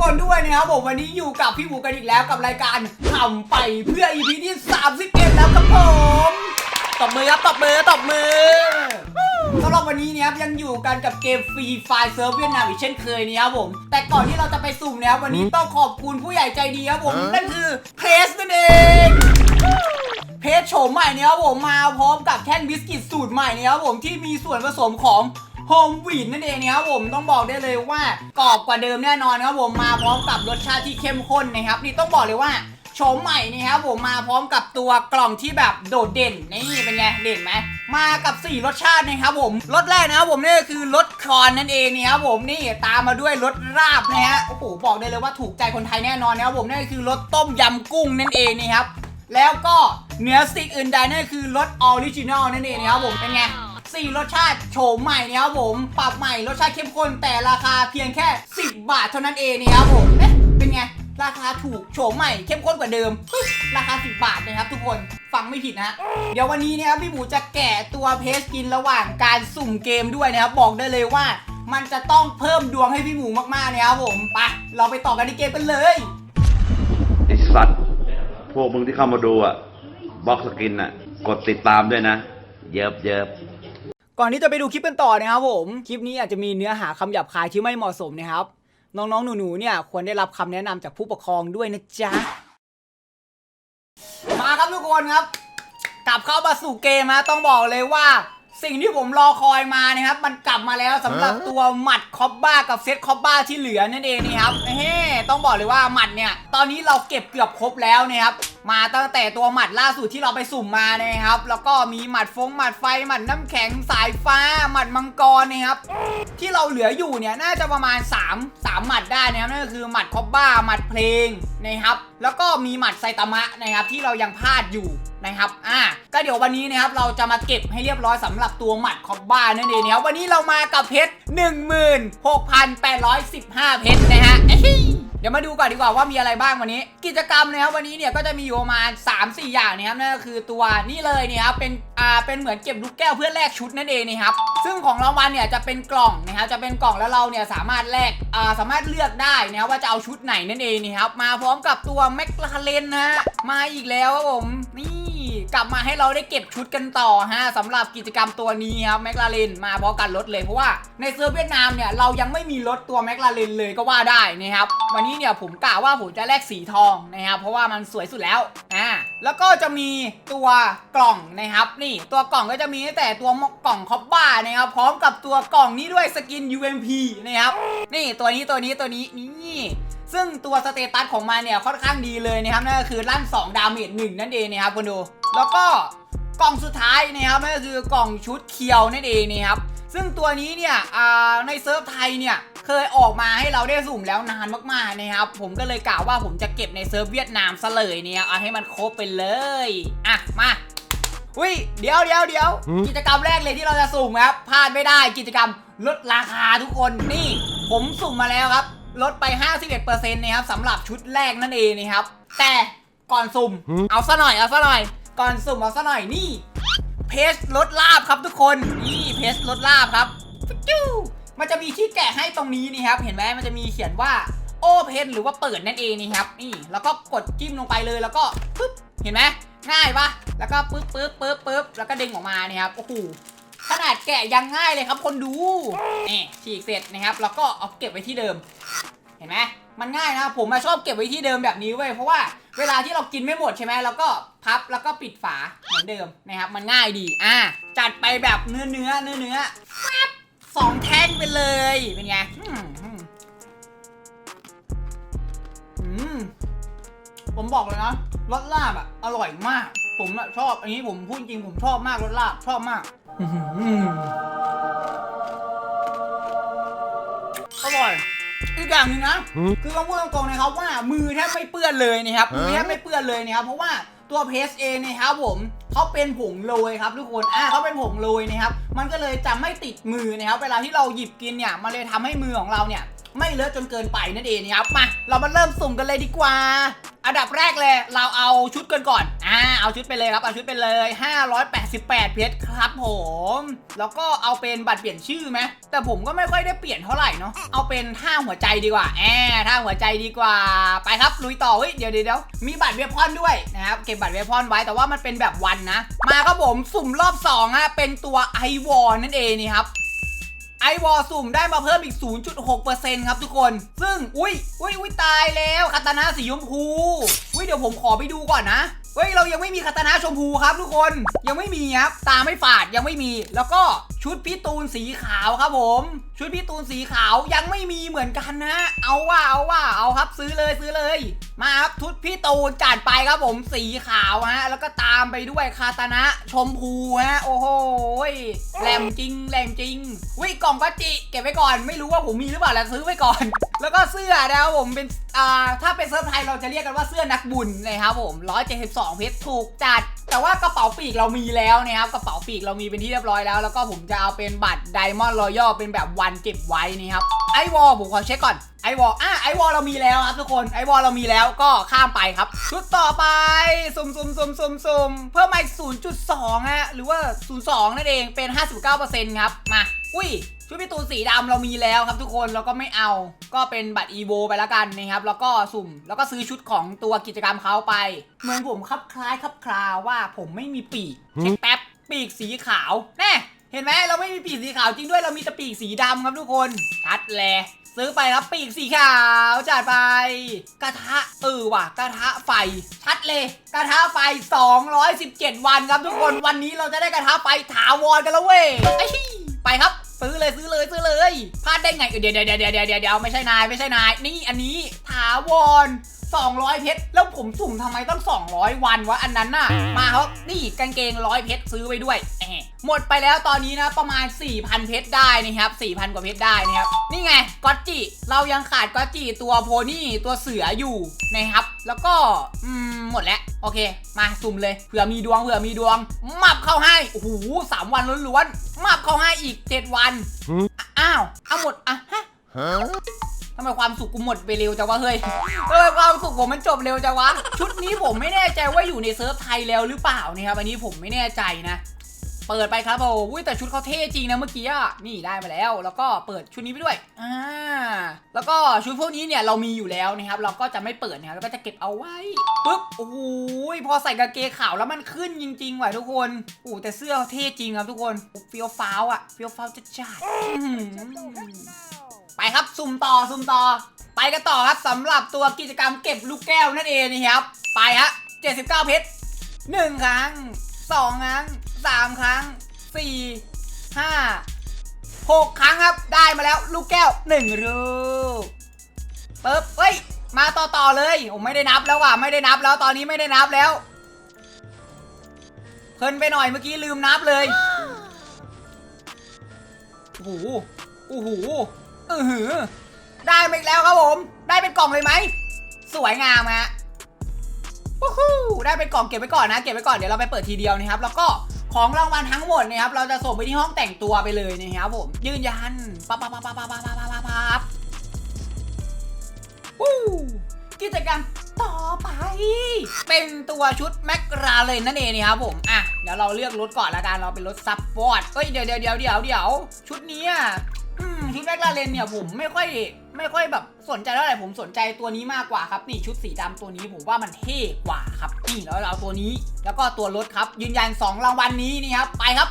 คนด้วยนะครับผมวันนี้อยู่กับพี่หมูกันอีกแล้วกับรายการทำไปเพื่อ EP ที่31แล้วครับผมตบมือครับตบมือตบมือสำหรับวันนี้เนี่ยครับยังอยู่กันกับเกมฟรีไฟเซิร์ฟเวียดนามอีกเช่นเคยนะครับผม แต่ก่อนที่เราจะไปสุ่มนะครับวันนี้ต้องขอบคุณผู้ใหญ่ใจดีครับผมนั่นคือเพสนั่นเองเพจโฉมใหม่เนี่ยครับผมมาพร้อมกับแท่งบิสกิตสูตรใหม่เนี่ยครับผมที่มีส่วนผสมของ โฮมวีดนั่นเองนะครับผมต้องบอกได้เลยว่ากรอบกว่าเดิมแน่นอนครับผมมาพร้อมกับรสชาติที่เข้มข้นนะครับนี่ต้องบอกเลยว่าโฉมใหม่นี่ครับผมมาพร้อมกับตัวกล่องที่แบบโดดเด่นนี่เป็นไงเด่นไหมมากับ 4 รสชาตินะครับผมรสแรกนะครับผมนี่คือรสคอนนั่นเองนี่ครับผมนี่ตามมาด้วยรสราบนะฮะโอ้โหบอกได้เลยว่าถูกใจคนไทยแน่นอนนะครับผมนั่คือรสต้มยำกุ้งนั่นเองนี่ครับแล้วก็เนื้อสติกอื่นใดนั่นคือรสออริจินอลนั่นเองนะครับผมเป็นไง สี่รสชาติโฉมใหม่นะครับผม ปรับใหม่รสชาติเข้มข้นแต่ราคาเพียงแค่ 10 บาทเท่านั้นเองนะครับผมเอ๊ะเป็นไง ราคาถูกโฉมใหม่เข้มข้นกว่าเดิม ราคา 10 บาทนะครับทุกคนฟังไม่ผิดนะ เดี๋ยววันนี้นะครับพี่หมูจะแกะตัวเพสกินระหว่างการสุ่มเกมด้วยนะครับบอกได้เลยว่า มันจะต้องเพิ่มดวงให้พี่หมูมากๆนะครับผมไปเราไปต่อกันในเกมกันเลยไอสัตว์พวกมึงที่เข้ามาดูอะบล็อกสกินอะ กดติดตามด้วยนะ เยิบเยิบ ก่อนที่จะไปดูคลิปกันต่อนะครับผม คลิปนี้อาจจะมีเนื้อหาคำหยาบคายที่ไม่เหมาะสมนะครับ น้องๆ หนูๆ เนี่ยควรได้รับคำแนะนำจากผู้ปกครองด้วยนะจ๊ะ มาครับทุกคนครับ กลับเข้ามาสู่เกมนะต้องบอกเลยว่า สิ่งที่ผมรอคอยมานะครับ มันกลับมาแล้วสำหรับตัวหมัดคอบบ้ากับเซตคอบบ้าที่เหลือนั่นเองนี่ครับเฮ้ต้องบอกเลยว่าหมัดเนี่ย ตอนนี้เราเก็บเกือบครบแล้วนะครับมาตั้งแต่ตัวหมัดล่าสุดที่เราไปสุ่มมานะครับ แล้วก็มีหมัดฟงหมัดไฟหมัดน้ำแข็งสายฟ้า หมัดมังกรนะครับ ที่เราเหลืออยู่เนี่ยน่าจะประมาณ 3 3 หมัดได้นะครับนั่นก็คือหมัดคอบบ้าหมัดเพลงนะครับ แล้วก็มีหมัดไซตามะนะครับที่เรายังพลาดอยู่นะครับ อ่า ก็เดี๋ยววันนี้นะครับเราจะมาเก็บให้เรียบร้อยสำหรับตัวหมัดคอบบ้านั่นเองนะครับวันนี้เรามากับเพชร16,815 เพชรนะฮะ เดี๋ยวมาดูก่อนดีกว่าว่ามีอะไรบ้างวันนี้ กิจกรรมนะครับวันนี้เนี่ยก็จะมีอยู่ประมาณ 3-4 อย่างนะครับนั่นก็คือตัวนี่เลยเนี่ยครับเป็นอ่าเป็นเหมือนเก็บลูกแก้วเพื่อแลกชุดนั่นเองนะครับซึ่งของรางวัลเนี่ยจะเป็นกล่องนะครับจะเป็นกล่องแล้วเราเนี่ยสามารถแลกอ่าสามารถเลือกได้นะครับว่าจะเอาชุดไหนนั่นเองนะครับมาพร้อมกับตัวแมคลาเรนนะฮะมาอีกแล้วครับผมนี่ กลับมาให้เราได้เก็บชุดกันต่อฮะสำหรับกิจกรรมตัวนี้ครับแมคลาเรนมาพร้อมกันรถเลยเพราะว่าในเซิร์ฟเวียดนามเนี่ยเรายังไม่มีรถตัวแมคลาเรนเลยก็ว่าได้นะครับวันนี้เนี่ยผมกะว่าผมจะแลกสีทองนะครับเพราะว่ามันสวยสุดแล้วอ่าแล้วก็จะมีตัวกล่องนะครับ นี่ตัวกล่องก็จะมีตั้งแต่ตัวกล่องคอปบ้านะครับพร้อมกับตัวกล่องนี้ด้วยสกิน UMP นะครับนี่ตัวนี้ตัวนี้ตัวนี้นี่ ซึ่งตัวสเตตัสของมันเนี่ยค่อนข้างดีเลยนะครับนั่นก็คือลั่น2ดาเมจ1นั่นเองนะครับคุณดู แล้วก็กล่องสุดท้ายนะครับนั่นก็คือกล่องชุดเคียวนั่นเองนะครับซึ่งตัวนี้เนี่ยอ่าในเซิร์ฟไทยเนี่ยเคยออกมาให้เราได้สุ่มแล้วนานมากๆนะครับ ผมก็เลยกล่าวว่าผมจะเก็บในเซิร์ฟเวียดนามซะเลยเนี่ยเอาให้มันครบไปเลยอะมาอุ้ยเดี๋ยวเดี๋ยวเดี๋ยวกิจกรรมแรกเลยที่เราจะสุ่มครับพลาดไม่ได้กิจกรรมลดราคาทุกคนนี่ ผมสุ่มมาแล้วครับ ลดไป 51%นะครับสำหรับชุดแรกนั่นเองนะครับ แต่ก่อนสุ่ม เอาซะหน่อยเอาซะหน่อย ก่อนสุ่มเอาซะหน่อยนี่ เพจลดลาบครับทุกคน นี่เพจลดลาบครับฟิวมันจะมีที่แกะให้ตรงนี้นี่ครับ เห็นไหมมันจะมีเขียนว่าโอเพนหรือว่าเปิดนั่นเองนี่ครับ นี่ แล้วก็กดจิ้มลงไปเลยแล้วก็ปึ๊บ เห็นไหมง่ายปะแล้วก็ปึ๊บปึ๊บปึ๊บปึ๊บแล้วก็ดึงออกมาเนี่ยครับ โอ้โห ขนาดแกะยังง่ายเลยครับคนดู นี่ฉีกเสร็จนะครับ แล้วก็เอาเก็บไว้ที่เดิม เห็นไหมมันง่ายนะผมมาชอบเก็บไว้ที่เดิมแบบนี้เว้ยเพราะว่าเวลาที่เรากินไม่หมดใช่ไหมเราก็พับแล้วก็ปิดฝาเหมือนเดิมนะครับ มันง่ายดีอะจัดไปแบบเนื้อเนื้อเนื้อเนื้อแป๊บสองแท่งไปเลยเป็นไงอืมอืมอืมผมบอกเลยนะรสลาบอะอร่อยมาก ผมอะชอบอันนี้ผมพูดจริงผมชอบมากรสลาบชอบมากอื้อหืออร่อย อีกอย่างหนึงนะ คือต้องพูดตรงๆนะครับว่ามือแทบไม่เปื้อนเลยนะครับมือแทบไม่เปื้อนเลยนะครับเพราะว่าตัวเพสเองนะครับผมเขาเป็นผงโรยครับทุกคนอ่าเขาเป็นผงโรยนะครับ มันก็เลยจะไม่ติดมือนะครับ เวลาที่เราหยิบกินเนี่ยมันเลยทำให้มือของเราเนี่ย ไม่เลอะจนเกินไปนั่นเองนะครับมาเรามาเริ่มสุ่มกันเลยดีกว่า อันดับแรกเลย เราเอาชุดกันก่อนอ่าเอาชุดไปเลยครับเอาชุดไปเลย 588 เพชรครับผม แล้วก็เอาเป็นบัตรเปลี่ยนชื่อไหมแต่ผมก็ไม่ค่อยได้เปลี่ยนเท่าไหร่เนาะเอาเป็นท่าหัวใจดีกว่าแอบท่าหัวใจดีกว่าไปครับลุยต่อเฮ้ยเดี๋ยวเดี๋ยวเดี๋ยวมีบัตรเวพอนด้วยนะครับเก็บบัตรเวพอนไว้แต่ว่ามันเป็นแบบวันนะ มาครับผมสุ่มรอบ2อะเป็นตัวไอวอนั่นเองนี่ครับ ไอวอลสุ่มได้มาเพิ่มอีก 0.6%ครับทุกคน ซึ่ง อุ้ยอุ้ยอุ้ยตายแล้วคาตานะสีชมพู อุ้ยเดี๋ยวผมขอไปดูก่อนนะ เฮ้ย เรายังไม่มีคาตานะชมพูครับทุกคน ยังไม่มีครับ ตาไม่ฝาดยังไม่มี แล้วก็ชุดพิตูนสีขาวครับผม ชุดพี่ตูนสีขาวยังไม่มีเหมือนกันนะเอาว่าเอาว่าเอาครับซื้อเลยซื้อเลย มาครับชุดพี่ตูนจัดไปครับผมสีขาวฮะ แล้วก็ตามไปด้วยคาตานะ ชมพูฮะ โอ้โหแหลมจริงแหลมจริงวิกล่องก็จิเก็บไว้ก่อน ไม่รู้ว่าผมมีหรือเปล่าแล้วซื้อไว้ก่อน แล้วก็เสื้อนะครับผมเป็นอ่าถ้าเป็นเซิร์ฟไทยเราจะเรียกกันว่าเสื้อนักบุญนะครับผม172เพชรถูกจัด แต่ว่ากระเป๋าปีกเรามีแล้วนะครับกระเป๋าปีกเรามีเป็นที่เรียบร้อยแล้ว แล้วก็ผมจะเอาเป็นบัตรไดมอนด์รอยัลเป็นแบบวันเก็บไว้นี่ครับไอวอลผมขอเช็คก่อนไอวอลอะไอวอลเรามีแล้วครับทุกคนไอวอลเรามีแล้วก็ข้ามไปครับ ชุดต่อไปสุ่มสุ่มสุ่มสุ่มสุ่มเพิ่มมาอีก0.2ฮะหรือว่า 02 นั่นเองเป็น 59%ครับมาอุ้ยชุดพี่ตูสีดำเรามีแล้วครับทุกคนเราก็ไม่เอา ก็เป็นบัตรอีโวไปแล้วกันนะครับ แล้วก็สุ่มแล้วก็ซื้อชุดของตัวกิจกรรมเขาไป เหมือนผมคับคล้ายคับคลาว่าผมไม่มีปีกเช็คแป๊บปีกสีขาวแน่ เห็นไหมเราไม่มีปีกสีขาวจริงด้วยเรามีแต่ปีกสีดำครับทุกคนชัดเลยซื้อไปครับปีกสีขาวจัดไป กระทะเออว่ะ กระทะไฟ ชัดเลย กระทะไฟ 217 วันครับทุกคนวันนี้เราจะได้กระทะไฟถาวรกันแล้วเว้ยไปครับซื้อเลยซื้อเลยซื้อเลยพลาดได้ไงเดี๋ยวเดี๋ยวเดี๋ยวเดี๋ยวเดี๋ยวเดี๋ยวไม่ใช่นายไม่ใช่นาย นี่อันนี้ถาวร 200 เพชร แล้วผมสุ่มทำไมต้อง 200 วันวะอันนั้นน่ะ มาครับนี่กางเกงร้อยเพชรซื้อไปด้วยแหมหมดไปแล้วตอนนี้นะประมาณ 4,000 เพชรได้นะครับ 4,000 กว่าเพชรได้นะครับ นี่ไงก็อตจิเรายังขาดก็อตจิตัวโพนี่ตัวเสืออยู่นะครับ แล้วก็อืมหมดแล้ว โอเค มาสุ่มเลยเผื่อมีดวงเผื่อมีดวง มับเข้าให้โอ้โหสามวันล้วนๆมับเข้าให้อีก 7 วันอะอ้าวเอาหมดอะฮะทำไมความสุขกูหมดไปเร็วจังวะเฮ้ยทำไมความสุขผมมันจบเร็วจังวะ ชุดนี้ผมไม่แน่ใจว่าอยู่ในเซิร์ฟไทยแล้วหรือเปล่านะครับ อันนี้ผมไม่แน่ใจนะ เปิดไปครับโอ้ยแต่ชุดเขาเท่จริงนะเมื่อกี้อะนี่ได้มาแล้ว แล้วก็เปิดชุดนี้ไปด้วย อ่า แล้วก็ชุดพวกนี้เนี่ยเรามีอยู่แล้วนะครับ เราก็จะไม่เปิดนะครับเราก็จะเก็บเอาไว้ปึ๊บ โอ้โหพอใส่กางเกงขาวแล้วมันขึ้นจริงๆว่ะทุกคนโอ้แต่เสื้อเท่จริงครับทุกคนเฟี้ยวฟ้าวอะเฟี้ยวฟ้าวจัดจ้า ไปครับสุ่มต่อสุ่มต่อ ไปกันต่อครับสำหรับตัวกิจกรรมเก็บลูกแก้วนั่นเองนะครับ ไปฮะ79 เพชรหนึ่งครั้งสองครั้งสามครั้งสี่ห้าหกครั้งครับได้มาแล้วลูกแก้วหนึ่งลูกปึ๊บเฮ้ย มาต่อต่อเลยผมไม่ได้นับแล้วว่ะไม่ได้นับแล้วตอนนี้ไม่ได้นับแล้วเพลินไปหน่อยเมื่อกี้ลืมนับเลยโอ้โหโอ้โห อือหือ ได้มาอีกแล้วครับผม ได้เป็นกล่องเลยไหม สวยงามฮะวู้ฮู้ได้เป็นกล่องเก็บไว้ก่อนนะ เก็บไว้ก่อน เดี๋ยวเราไปเปิดทีเดียวนะครับ แล้วก็ของรางวัลทั้งหมดนะครับ เราจะส่งไปที่ห้องแต่งตัวไปเลยนะครับผม ยืนยันปั๊บปั๊บปั๊บปั๊บปั๊บปั๊บปั๊บปั๊บปั๊บวู้กิจกรรมต่อไป เป็นตัวชุดแมกราเลนนั่นเองนะครับผม อะ เดี๋ยวเราเลือกรถก่อนละกัน เราเป็นรถซับปอร์ตเอ้ย เดี๋ยวเดี๋ยวเดี๋ยวเดี๋ยวชุดนี้อะ ชุดแมคลาเรนเนี่ยผมไม่ค่อยไม่ค่อยแบบสนใจเท่าไหร่ผมสนใจตัวนี้มากกว่าครับนี่ชุดสีดำตัวนี้ผมว่ามันเท่กว่าครับนี่แล้วเราเอาตัวนี้แล้วก็ตัวรถครับ ยืนยัน 2 รางวัลนี้นี่ครับไปครับ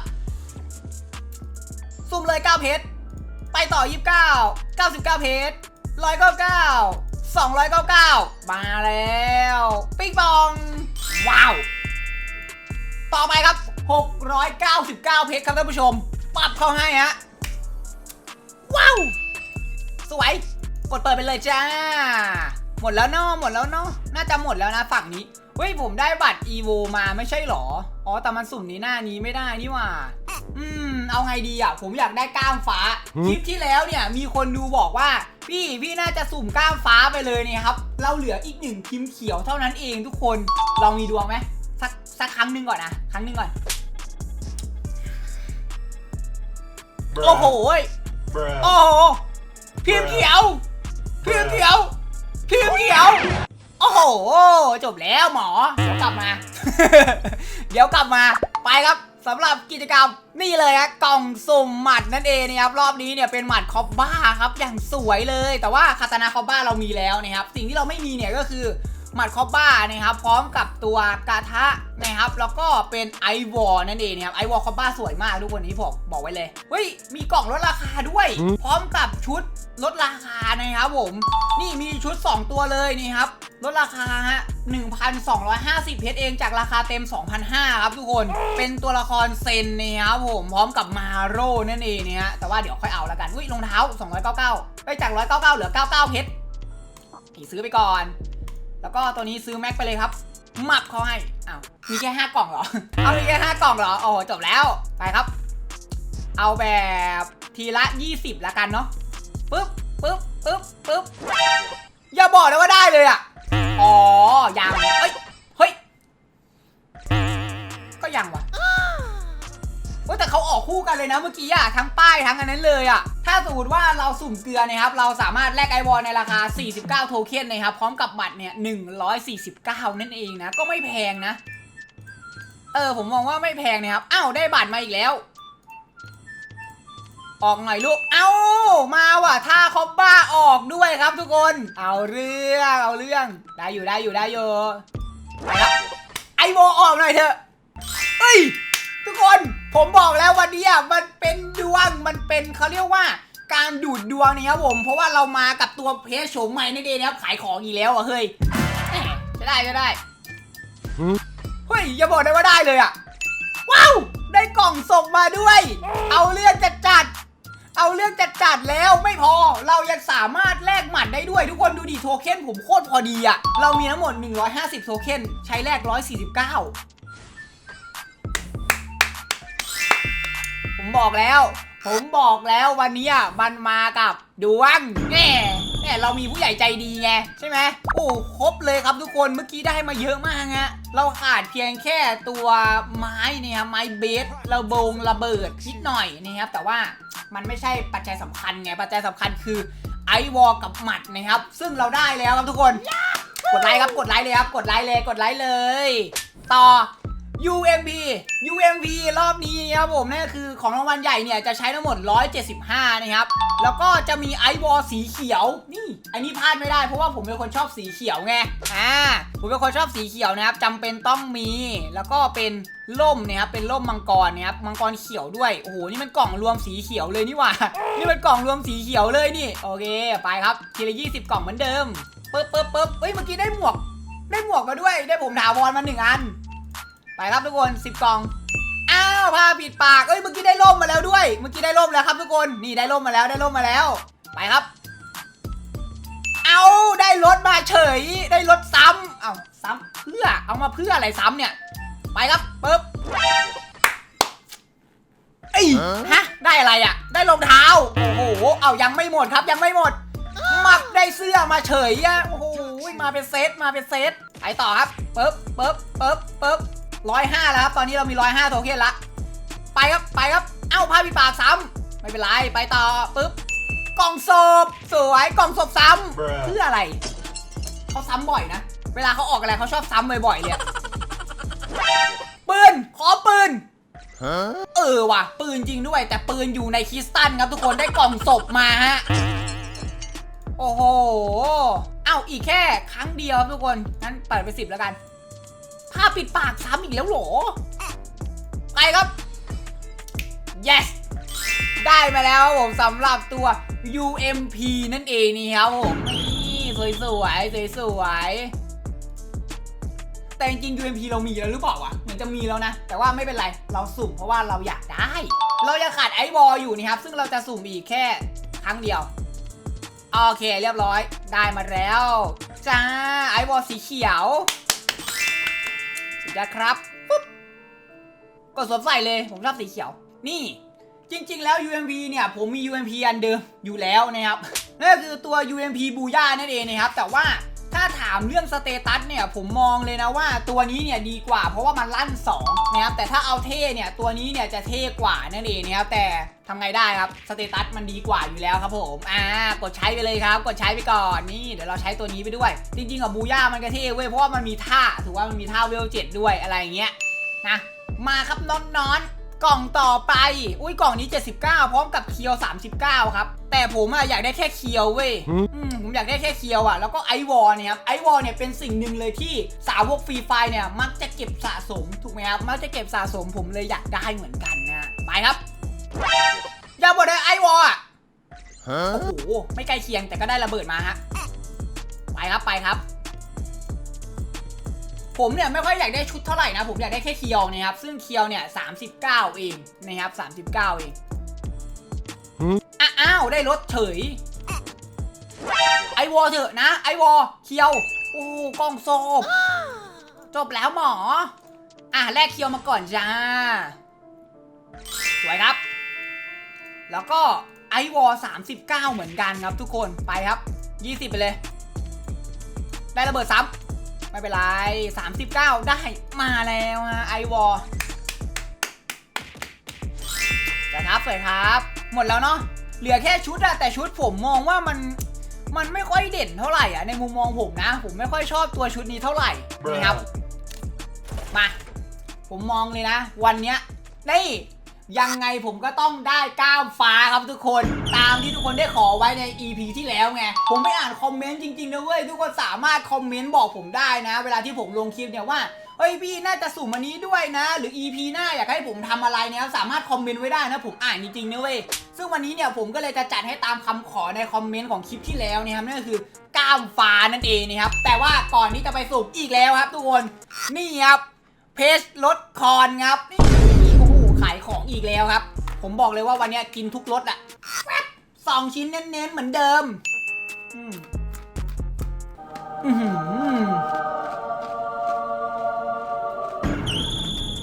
ซุ่มเลย9เพชรไปต่อ 29 99 เพชร199 299 มาแล้ว ปิ๊งปอง ว้าว ต่อไปครับ 699 เพชรครับท่านผู้ชม ปับเข้าให้ฮะ ว้าว สวย กดเปิดไปเลยจ้า หมดแล้วเนาะหมดแล้วเนาะน่าจะหมดแล้วนะฝั่งนี้ เฮ้ยผมได้บัตร EVO มาไม่ใช่หรอ อ๋อแต่มันสุ่มนี้หน้านี้ไม่ได้นี่หว่า อืม เอาไงดีอะ ผมอยากได้ก้ามฟ้า คลิปที่แล้วเนี่ยมีคนดูบอกว่าพี่พี่น่าจะสุ่มก้ามฟ้าไปเลยเนี่ยครับ เราเหลืออีกหนึ่งพิมพ์เขียวเท่านั้นเองทุกคน ลองมีดวงไหมสักสักครั้งหนึ่งก่อนนะ ครั้งหนึ่งก่อน โอ้โหย Bruh. โอ้โหพิมพ์เขียวพิมพ์เขียวพิมพ์เขียว โอ้โห จบแล้วหมอ เดี๋ยวกลับมา เดี๋ยวกลับมา ไปครับสำหรับกิจกรรมนี่เลยครับกล่องสุ่มหมัดนั่นเองนะครับรอบนี้เนี่ยเป็นหมัดคอบบ้าครับอย่างสวยเลย แต่ว่าคาตานาคอบบ้าเรามีแล้วนะครับสิ่งที่เราไม่มีเนี่ยก็คือ หมัดคอบบ้านะครับพร้อมกับตัวกาทะนะครับแล้วก็เป็นไอวอร์นั่นเองนะครับไอวอร์คอบบ้าสวยมากทุกคนนี้ผมบอกไว้เลยเฮ้ยมีกล่องลดราคาด้วย พร้อมกับชุดลดราคานะครับผม นี่มีชุด 2 ตัวเลยนี่ครับลดราคาฮะ1,250เพชรเองจากราคาเต็ม 2,500ครับทุกคน เป็นตัวละครเซนนี่ครับผมพร้อมกับมาโร่นั่นเองเนี่ยฮะแต่ว่าเดี๋ยวค่อยเอาละกันอุ้ยรองเท้า 299ไปจาก 199 เหลือ 99เพชรผีซื้อไปก่อน แล้วก็ตัวนี้ซื้อแม็กไปเลยครับหมับเขาให้อ้าวมีแค่5กล่องเหรอ เอามีแค่5กล่องเหรอ โอ้จบแล้ว ไปครับ เอาแบบทีละ 20 ละกันเนาะ ปึ๊บ ปึ๊บ ปึ๊บ ปึ๊บ อย่าบอกนะว่าได้เลยอะ อ๋อ ยัง เฮ้ย เฮ้ย ก็ยังวะ ว้ยแต่เขาออกคู่กันเลยนะเมื่อกี้อะทั้งป้ายทั้งอันนั้นเลยอะถ้าสมมติว่าเราสุ่มเกลือนะครับ เราสามารถแลกไอวอลในราคา 49 โทเค็นนะครับ พร้อมกับบัตรเนี่ย 149 นั่นเองนะ ก็ไม่แพงนะ เออ ผมมองว่าไม่แพงนะครับ อ้าว ได้บัตรมาอีกแล้ว ออกหน่อยลูก เอ้า มาว่ะท่าคอปบ้าออกด้วยครับทุกคน เอาเรื่อง เอาเรื่อง ได้อยู่ ได้อยู่ ได้อยู่ไปครับไอโวออกหน่อยเถอะ เอ้ย ทุกคน ผมบอกแล้ววันนี้อะมันเป็นดวงมันเป็นเขาเรียกว่าการดูดดวงเนี่ยครับผม เพราะว่าเรามากับตัวเพจโฉมใหม่นั่นเองนะครับขายของอีกแล้วอะเฮ้ยจะได้จะได้เฮ้ยอย่าบอกได้ว่าได้เลยอะว้าวได้กล่องส่งมาด้วย เอาเรื่องจัดจัดเอาเรื่องจัดจัดแล้วไม่พอ เรายังสามารถแลกหมัดได้ด้วย ทุกคนดูดิโทเค็นผมโคตรพอดีอะเรามีทั้งหมด 150 โทเค็นใช้แลก 149 ผมบอกแล้ว ผมบอกแล้ววันนี้อะมันมากับดวงแน่แน่เรามีผู้ใหญ่ใจดีไงใช่ไหมโอ้ครบเลยครับทุกคนเมื่อกี้ได้มาเยอะมากฮะเราขาดเพียงแค่ตัวไม้เนี่ยครับไม้เบสระบงระเบิดนิดหน่อยนะครับ แต่ว่ามันไม่ใช่ปัจจัยสำคัญไงปัจจัยสำคัญคือไอวอลกับหมัดนะครับ ซึ่งเราได้แล้วครับทุกคน กดไลค์ครับกดไลค์เลยครับ กดไลค์เลยกดไลค์เลย ต่อ UMP UMP รอบนี้นะครับผมนั่คือของรางวัลใหญ่เนี่ยจะใช้ทั้งหมด 175 นะครับ แล้วก็จะมีไอวอลสีเขียว นี่ อันนี้พลาดไม่ได้เพราะว่าผมเป็นคนชอบสีเขียวไง อ่า ผมเป็นคนชอบสีเขียวนะครับจำเป็นต้องมี แล้วก็เป็นล่มนะครับเป็นล่มมังกรนะครับมังกรเขียวด้วย โอ้โห นี่มันกล่องรวมสีเขียวเลยนี่หว่า นี่มันกล่องรวมสีเขียวเลยนี่ โอเค ไปครับ ทีละ 20 กล่องเหมือนเดิมปึ๊บปึ๊บปึ๊บเฮ้ย เมื่อกี้ได้หมวก ได้หมวกมาด้วย ได้ผมถาวรมาหนึ่งอัน ไปครับทุกคน 10 กล่อง อ้าวผ้าปิดปาก เอ้ย เมื่อกี้ได้ร่มมาแล้วด้วย เมื่อกี้ได้ร่มแล้วครับทุกคน นี่ได้ร่มมาแล้ว ได้ร่มมาแล้ว ไปครับ เอาได้รถมาเฉย ได้รถซ้ำเอาซ้ำเพื่อ เอามาเพื่ออะไรซ้ำเนี่ย ไปครับปึ๊บเอ้ยฮะ ได้อะไรอะ ได้รองเท้า โอ้โห เอายังไม่หมดครับ ยังไม่หมดมักได้เสื้อมาเฉยอะ โอ้โห มาเป็นเซต มาเป็นเซต ไปต่อครับปึ๊บปึ๊บปึ๊บปึ๊บ ร้อยห้าแล้วครับ ตอนนี้เรามีร้อยห้าโทเค็นละ ไปครับ ไปครับ เอ้าผ้าปิดปากซ้ำไม่เป็นไร ไปต่อปึ๊บ กล่องศพสวย กล่องศพซ้ำ Bruh เพื่ออะไร เขาซ้ำบ่อยนะ เวลาเขาออกอะไรเขาชอบซ้ำบ่อยๆเลยอะปืน ขอปืนเออว่ะ ปืนจริงด้วย แต่ปืนอยู่ในคริสตัลครับทุกคนได้กล่องศพมาฮะ โอ้โห เอ้าอีกแค่ครั้งเดียวครับทุกคน งั้นเปิดไปสิบแล้วกัน ผ้าปิดปากซ้ำอีกแล้วเหรอ ไปครับ yes ได้มาแล้วผมสำหรับตัว UMP นั่นเองนี่ครับผมนี่สวยสวยสวยสวยแต่จริง UMP เรามีแล้วหรือเปล่าวะเหมือนจะมีแล้วนะ แต่ว่าไม่เป็นไร เราสุ่มเพราะว่าเราอยากได้ เรายังขาดไอวอลอยู่นี่ครับ ซึ่งเราจะสุ่มอีกแค่ครั้งเดียว โอเคเรียบร้อย ได้มาแล้ว จ้าไอวอลสีเขียว สุดยอดครับปุ๊บก็สวมใส่เลยผมชอบสีเขียว นี่ จริง ๆ แล้ว UMP เนี่ย ผมมี UMP อันเดิมอยู่แล้วนะครับนั่นก็คือตัว UMP บูย่านั่นเองนะครับ แต่ว่า ถ้าถามเรื่องสเตตัสเนี่ยผมมองเลยนะว่าตัวนี้เนี่ยดีกว่า เพราะว่ามันลั่น2นะครับแต่ถ้าเอาเท่เนี่ยตัวนี้เนี่ยจะเท่กว่านั่นเองนะครับแต่ทำไงได้ครับสเตตัสมันดีกว่าอยู่แล้วครับผมอ่ากดใช้ไปเลยครับ กดใช้ไปก่อนนี่เดี๋ยวเราใช้ตัวนี้ไปด้วย จริงๆกับบูย่ามันก็เท่เว้ยเพราะว่ามันมีท่าถือว่ามันมีท่าเวลเจ็ดด้วยอะไรอย่างเงี้ยนะมาครับน้อนๆน กล่องต่อไป อุ้ยกล่องนี้ 79 พร้อมกับเคียว 39 ครับ แต่ผมอะอยากได้แค่เคียวเว้ยอืมผมอยากได้แค่เคียวอะแล้วก็ไอวอลเนี่ยครับไอวอลเนี่ยเป็นสิ่งหนึ่งเลยที่สาวกฟรีไฟเนี่ยมักจะเก็บสะสมถูกไหมครับมักจะเก็บสะสมผมเลยอยากได้เหมือนกันนะไปครับอย่าบอกนะไอวอลอะโอ้โหไม่ใกล้เคียงแต่ก็ได้ระเบิดมาฮะไปครับไปครับ ผมเนี่ยไม่ค่อยอยากได้ชุดเท่าไหร่นะ ผมอยากได้แค่เคียวนะครับ ซึ่งเคียวเนี่ย39เองนะครับ39เองอะอ้าวได้รถเฉย ไอวอเถอะนะ ไอวอเคียวโอ้กล้องโซบจบแล้วหมอ อะแลกเคียวมาก่อนจ้า สวยครับ แล้วก็ไอวอ39 เหมือนกันครับทุกคนไปครับ 20 ไปเลย ได้ระเบิดซ้ำ ไม่เป็นไร 39 ได้มาแล้วฮะไอวอสวยครับสวยครับ หมดแล้วเนาะเหลือแค่ชุดอะแต่ชุดผมมองว่ามันมันไม่ค่อยเด่นเท่าไหร่อะในมุมมองผมนะ ผมไม่ค่อยชอบตัวชุดนี้เท่าไหร่นะครับมา ผมมองเลยนะ วันเนี้ยนี่ ยังไงผมก็ต้องได้ก้ามฟ้าครับทุกคน ตามที่ทุกคนได้ขอไว้ใน EP ที่แล้วไง ผมไม่อ่านคอมเมนต์จริงๆนะเว้ย ทุกคนสามารถคอมเมนต์บอกผมได้นะ เวลาที่ผมลงคลิปเนี่ยว่าเฮ้ยพี่น่าจะสุ่มอันนี้ด้วยนะ หรือ EP หน้าอยากให้ผมทำอะไรเนี่ยสามารถคอมเมนต์ไว้ได้นะ ผมอ่านจริงๆนะเว้ยซึ่งวันนี้เนี่ยผมก็เลยจะจัดให้ตามคำขอในคอมเมนต์ของคลิปที่แล้วนะครับนั่นก็คือก้ามฟ้านั่นเองนะครับแต่ว่าก่อนที่จะไปสุ่มอีกแล้วครับ ทุกคนนี่ครับเพจลดคอนครับนี่ ขายของอีกแล้วครับ ผมบอกเลยว่าวันนี้กินทุกรสอะสองชิ้นเน้นๆเหมือนเดิม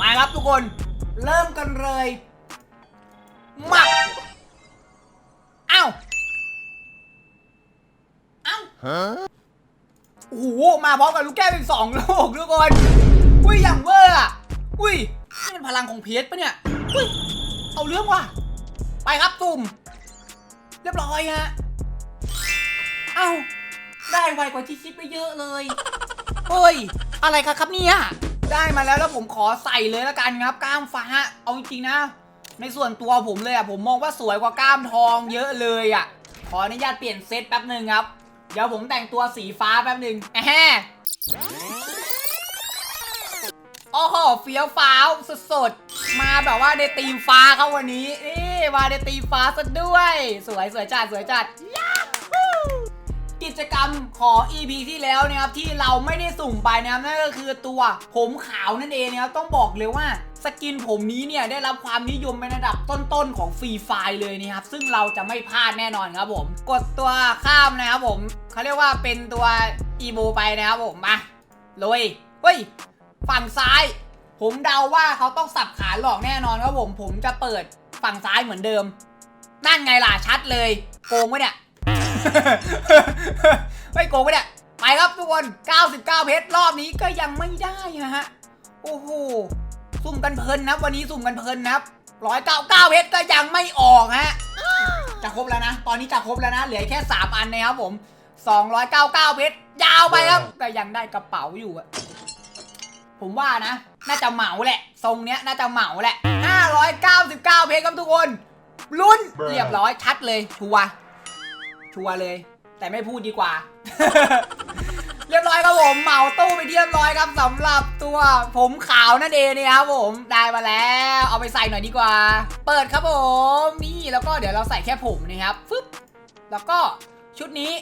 มาครับทุกคน เริ่มกันเลยหมักเอ้าเอ้าโอ้โหมาพร้อมกับลูกแก้วอีกสองลูกทุกคน อุ้ยอย่างเวอร์อะอุ้ย นี่มันพลังของเพชรปะเนี่ยอุ้ยเอาเรื่องว่ะ ไปครับตุ่ม เรียบร้อยฮะ เอ้า ได้ไวกว่าที่คิดไปเยอะเลย เฮ้ย อะไรครับครับเนี่ย ได้มาแล้วแล้วผมขอใส่เลยละกันครับ กล้ามฟ้า เอาจริงๆนะ ในส่วนตัวผมเลยอะผมมองว่าสวยกว่ากล้ามทองเยอะเลยอะขออนุญาตเปลี่ยนเซตแป๊บหนึ่งครับ เดี๋ยวผมแต่งตัวสีฟ้าแป๊บหนึ่งแอะแฮ โอ้โหเฟี้ยวฟ้าวสดๆ มาแบบว่าในตีมฟ้าเขาวันนี้ นี่มาในตีมฟ้าซะด้วย สวยสวยจัดสวยจัดกิจกรรมของ EP ที่แล้วนะครับที่เราไม่ได้สุ่มไปนะครับนั่นก็คือตัวผมขาวนั่นเองนะครับต้องบอกเลยว่าสกินผมนี้เนี่ยได้รับความนิยมเป็นระดับต้นๆของฟรีไฟเลยนะครับซึ่งเราจะไม่พลาดแน่นอนครับผม กดตัวข้ามนะครับผมเขาเรียกว่าเป็นตัวอีโบไปนะครับผมมาลยเฮ้ย ฝั่งซ้าย ผมเดาว่าเขาต้องสับขาหลอกแน่นอนครับผม ผมจะเปิดฝั่งซ้ายเหมือนเดิม นั่นไงล่ะชัดเลยโกงไว้เนี่ยไม่โกงไปเนี่ยไปครับทุกคน 99 เพชรรอบนี้ก็ยังไม่ได้นะฮะ โอ้โห สุ่มกันเพลินนะ วันนี้สุ่มกันเพลินนะครับ199 เพชรก็ยังไม่ออกฮะ จะครบแล้วนะ ตอนนี้จะครบแล้วนะ เหลือแค่ 3 อันนะครับผม 299 เพชรยาวไปครับก็ยังได้กระเป๋าอยู่อะ ผมว่านะ น่าจะเหมาแหละ ทรงเนี้ยน่าจะเหมาแหละ 599 เพชรครับทุกคน ลุ้น เรียบร้อยชัดเลยชัวร์ชัวร์เลย แต่ไม่พูดดีกว่า เรียบร้อยครับผมเหมาตู้ไปที่เรียบร้อยครับสำหรับตัวผมขาวนั่นเองนะครับผมได้มาแล้ว เอาไปใส่หน่อยดีกว่า เปิดครับผมนี่แล้วก็เดี๋ยวเราใส่แค่ผมนะครับฟึบแล้วก็ชุดนี้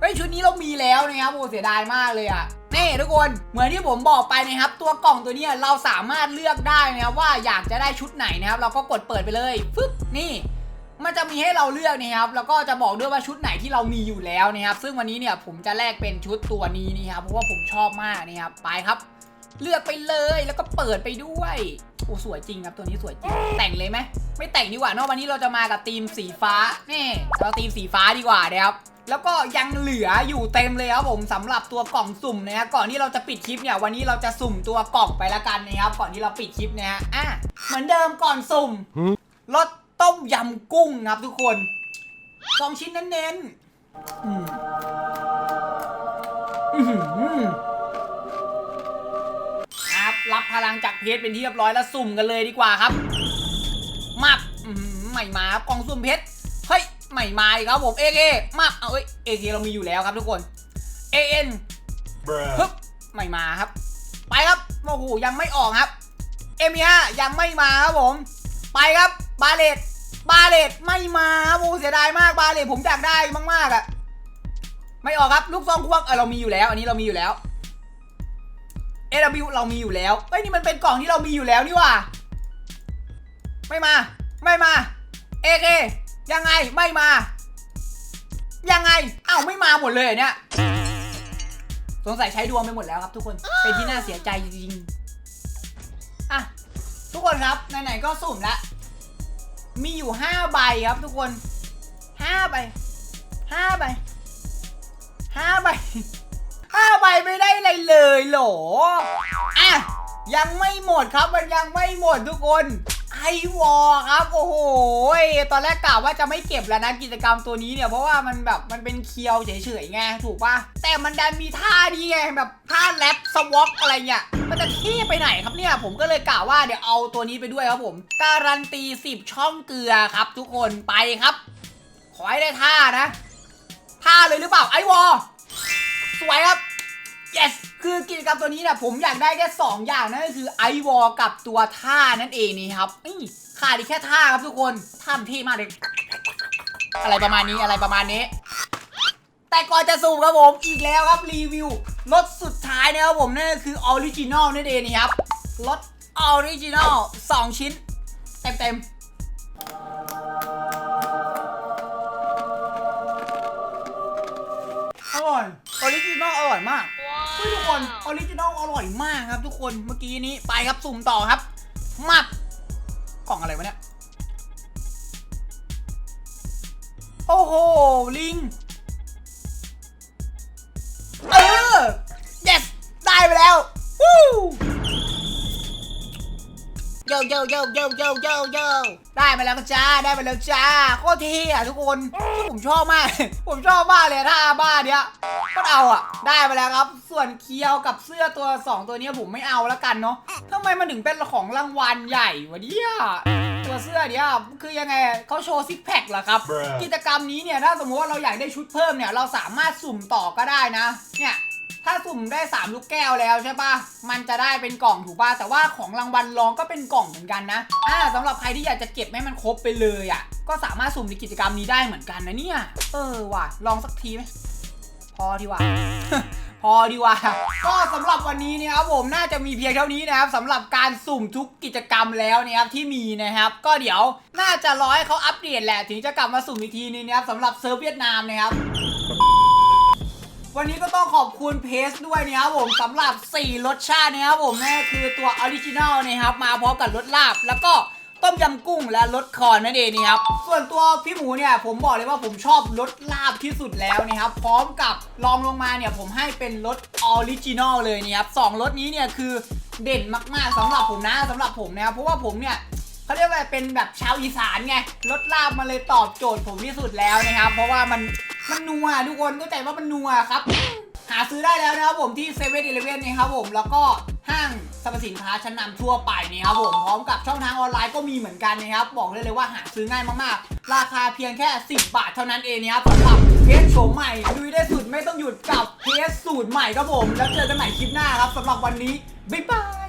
เฮ้ยชุดนี้เรามีแล้วนะครับโอ้เสียดายมากเลยอะนี่ทุกคนเหมือนที่ผมบอกไปนะครับ ตัวกล่องตัวนี้เราสามารถเลือกได้นะครับว่าอยากจะได้ชุดไหนนะครับ เราก็กดเปิดไปเลยฟึ๊บนี่มันจะมีให้เราเลือกนะครับแล้วก็จะบอกด้วยว่าชุดไหนที่เรามีอยู่แล้วนะครับ ซึ่งวันนี้เนี่ยผมจะแลกเป็นชุดตัวนี้นี่ครับเพราะว่าผมชอบมากนี่ครับไปครับ เลือกไปเลยแล้วก็เปิดไปด้วยโอ้สวยจริงครับตัวนี้สวยจริงแต่งเลยไหมไม่แต่งดีกว่านอะวันนี้เราจะมากับธีมสีฟ้านี่เราธีมสีฟ้าดีกว่านะครับ แล้วก็ยังเหลืออยู่เต็มเลยครับผมสำหรับตัวกล่องสุ่มนะฮะก่อนที่เราจะปิดคลิปเนี่ยวันนี้เราจะสุ่มตัวกล่องไปละกันนะครับก่อนที่เราปิดคลิปนะฮะอะเหมือนเดิมก่อนสุ่มรสต้มยำกุ้งครับ ทุกคนสองชิ้นเน้นๆอืมอื้อหือครับรับพลังจากเพจเป็นที่เรียบร้อยแล้วสุ่มกันเลยดีกว่าครับ มับอื้อหือใหม่มาครับกล่องสุ่มเพชรเฮ้ย ใหม่มาอีกครับผมเอเอมับเอาเอ้ยเอเเรามีอยู่แล้วครับทุกคนเอ็นฮึบไม่มาครับ ไปครับโอ้โหยังไม่ออกครับเอ็มห้ายังไม่มาครับผม ไปครับบาเลตบาเลตไม่มาครับโอ้โหเสียดายมากบาเลตผมอยากได้มากๆอะไม่ออกครับลูกซองควงเออเรามีอยู่แล้ว อันนี้เรามีอยู่แล้วเอวเรามีอยู่แล้วเอ้ยนี่มันเป็นกล่องที่เรามีอยู่แล้วนี่หว่าไม่มา ไม่มาเอเค ยังไงไม่มา ยังไงอ้าวไม่มาหมดเลยเนี่ยสงสัยใช้ดวงไปหมดแล้วครับทุกคนเป็นที่น่าเสียใจจริงๆอะทุกคนครับไหนๆก็สุ่มละมีอยู่5ใบครับทุกคน5ใบ5ใบ5ใบ5ใบไม่ได้อะไรเลยเหรออะยังไม่หมดครับมันยังไม่หมดทุกคน ไอวอครับ โอ้โห ตอนแรกกะว่าจะไม่เก็บแล้วนะกิจกรรมตัวนี้เนี่ย เพราะว่ามันแบบมันเป็นเคียวเฉยๆไงถูกปะแต่มันดันมีท่านี้ไงแบบท่าแรปสวอปอะไรเงี้ยมันจะเท่ไปไหนครับเนี่ย ผมก็เลยกะว่าเดี๋ยวเอาตัวนี้ไปด้วยครับผม การันตี 10 ช่องเกลือครับ ทุกคนไปครับ ขอให้ได้ท่านะท่าเลยหรือเปล่าไอวอสวยครับ yes คือกิจกรรมตัวนี้เนี่ยผมอยากได้แค่2อย่างนั่นก็คือไอวอลกับตัวท่านั่นเองนี่ครับขาดอีกแค่ท่าครับทุกคนท่ามันเท่มากเลยอะไรประมาณนี้อะไรประมาณนี้ แต่ก่อนจะสูบครับผมอีกแล้วครับรีวิวรถสุดท้ายนะครับผมนั่นก็คือออริจินอลนั่นเองนี่ครับรถออริจินอล2ชิ้น เต็มเต็มอร่อย ออริจินอลอร่อยมากเฮ้ยทุกคนออริจินอลอร่อยมากครับ ทุกคนเมื่อกี้นี้ไปครับสุ่มต่อครับมับกล่องอะไรวะเนี่ยโอ้โหลิงเออ yes ได้ไปแล้ววู้ โยโยโยโยโยโยโยได้มาแล้วจ้าได้มาแล้วจ้าโคตรเท่อะทุกคนผมชอบมาก ผมชอบมากเลยท่าบ้าเนี้ยก็เอาอะได้มาแล้วครับ ส่วนเคียวกับเสื้อตัว 2 ตัวเนี้ยผมไม่เอาแล้วกันเนาะทำไมมันถึงเป็นของรางวัลใหญ่วะเนี่ยตัวเสื้อเนี้ยคือยังไงเขาโชว์ซิกแพคเหรอครับ Bruh กิจกรรมนี้เนี่ยถ้าสมมติว่าเราอยากได้ชุดเพิ่มเนี่ยเราสามารถสุ่มต่อก็ได้นะเนี่ย ถ้าสุ่มได้ 3 ลูกแก้วแล้วใช่ปะมันจะได้เป็นกล่องถูกปะแต่ว่าของรางวัลรองก็เป็นกล่องเหมือนกันนะอ่าสำหรับใครที่อยากจะเก็บให้มันครบไปเลยอะ ก็สามารถสุ่มในกิจกรรมนี้ได้เหมือนกันนะเนี่ย เออว่ะ ลองสักทีไหมพอดีว่าพอดีว่า ก็สำหรับวันนี้เนี่ยครับผมน่าจะมีเพียงเท่านี้นะครับสำหรับการสุ่มทุกกิจกรรมแล้วเนะครับที่มีนะครับ ก็เดี๋ยวน่าจะรอให้เขาอัปเดตแหละ ถึงจะกลับมาสุ่มอีกทีนึงนะครับสำหรับเซิร์ฟเวียดนามนะครับ วันนี้ก็ต้องขอบคุณเพสด้วยนะครับผมสำหรับ 4 รสชาตินะครับผมนั่คือตัวออริจินัลนะครับ มาพร้อมกับรสลาบ แล้วก็ต้มยำกุ้งและรสคอนนั่นเองนะครับ ส่วนตัวพี่หมูเนี่ยผมบอกเลยว่าผมชอบรสลาบที่สุดแล้วนะครับ พร้อมกับรองลงมาเนี่ยผมให้เป็นรสออริจินัลเลยนะครับสองรสนี้เนี่ยคือเด่นมากๆสำหรับผมนะสำหรับผมนะครับ เพราะว่าผมเนี่ยเขาเรียกว่าเป็นแบบชาวอีสานไงรสลาบมันเลยตอบโจทย์ผมที่สุดแล้วนะครับ เพราะว่ามัน มันนัวทุกคนเข้าใจว่ามันนัวครับ หาซื้อได้แล้วนะครับผมที่เซเว่นอีเลฟเว่นนะครับผมแล้วก็ห้างสรรพสินค้าชั้นนำทั่วไปนะครับผมพร้อมกับช่องทางออนไลน์ก็มีเหมือนกันนะครับ บอกเลยเลยว่าหาซื้อง่ายมากๆ ราคาเพียงแค่ 10 บาทเท่านั้นเองนะครับสำหรับเพจโฉมใหม่ลุยได้สุดไม่ต้องหยุดกับเพจสูตรใหม่ครับผม แล้วเจอกันใหม่คลิปหน้าครับสำหรับวันนี้บ๊ายบาย